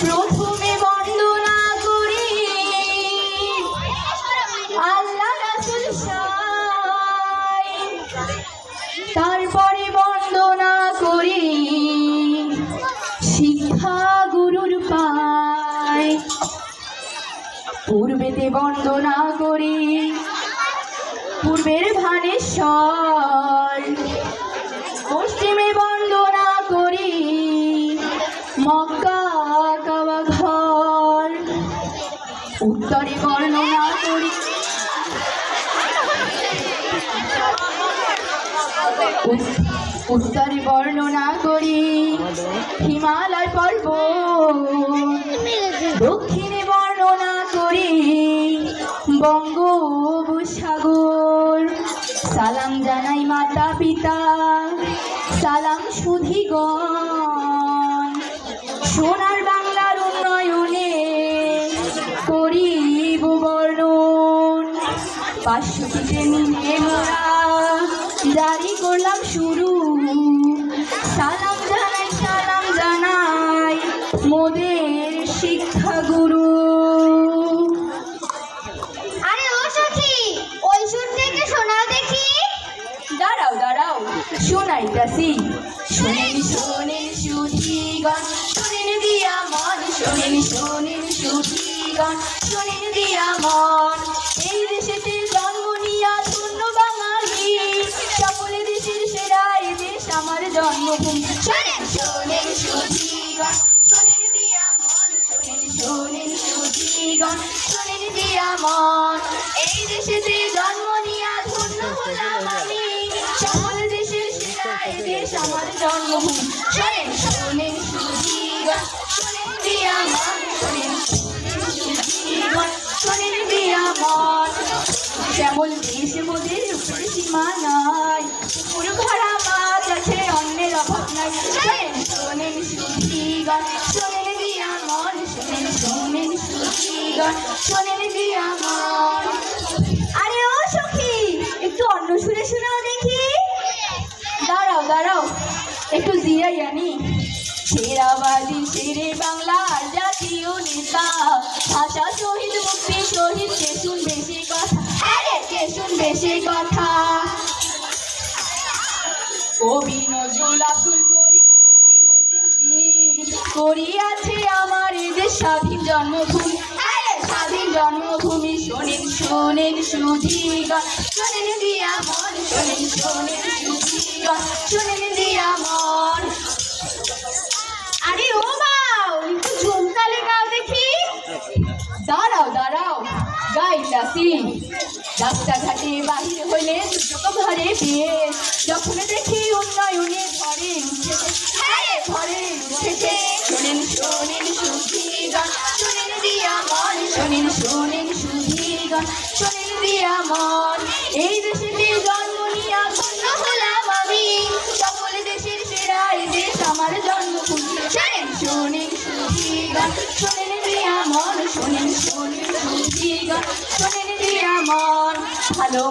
প্রথমে বন্দনা করি। তারপরে বন্দনা করি। শিক্ষা গুরুর পায়। পূর্বেতে বন্দনা করি। পূর্বের ভানেশ্বর। পশ্চিমে বন্দনা করি। মক্কা উত্তরে বর্ণনা করি। উত্তরে বর্ণনা করি। হিমালয় পর্ব দক্ষিণে বর্ণনা করি। বঙ্গোপসাগর। সালাম জানাই মাতা পিতা। সালাম সুধিগণ। সোনার পাঁচশোটিতে মিলে মোরা। জারি করলাম শুরু। সালাম জানাই সালাম জানাই মোদের শিক্ষাগুরু। আরে ও সখী ওই সুর থেকে শোনাও দেখি। দাঁড়াও দাঁড়াও শোনাইতাছি। শোনেন শোনেন সুধীগণ শোনেন দিয়া মন শোনেন শোনেন সুধীগণ শোনেন দিয়া মন। শোনেন দিয়া মন এই দেশেতে জন্ম নিয়া ধন্য হলাম আমি। সকল দেশের সেরা এই দেশ আমার জন্মভূমি শোনেন শোনেন সুধীগণ শোনেন দিয়া মন শোনেন সুধীগণ শোনেন দিয়া মন কেমন দেশ মোদের উপরে সীমা আরে ও সখী, একটু অন্য সুরে শোনাও দেখি। দাঁড়াও দাঁড়াও, একটু জিরাই আনি। সেরাবাদী শেরে বাংলার জাতীয় নেতা। ভাষা শহীদ, মুক্তি শহীদ, কে শুনবে সে কথা? আরে, কে শুনবে সে কথা? কবি নজরুল আব্দুল করিম করিয়াছে আমার যে স্বাধীন জন্মভূমি। জন্মভূমি, শোনেন শোনেন সুধীগণ। শোনেন দিয়া মন, শোনেন শোনেন সুধীগণ। শোনেন দিয়া মন। আরে ও বাউ একটু ঝুমতালে গাও দেখি। দাঁড়াও দাঁড়াও। গাইতাছি রাস্তাঘাটে বাহির হলে দুচক ঘরে বিয়ে। যখন দেখি উন্নয়নে ঘরে উঠেছে হ্যাঁ ঘরে উঠেছে শোনেন শোনেন মন শোনেন সুধীরগণ শোনেন বিরামন মন এই দেশেতে জন্ম নিয়া ধন্য হলাম আমি। সকল দেশের সেরা এই দেশ আমার জন্মভূমি শোনেন শোনেন সুধীরগণ শোনেন বিরামন শোনেন শোনেন সুধীরগণ শোনেন বিরামন ভালো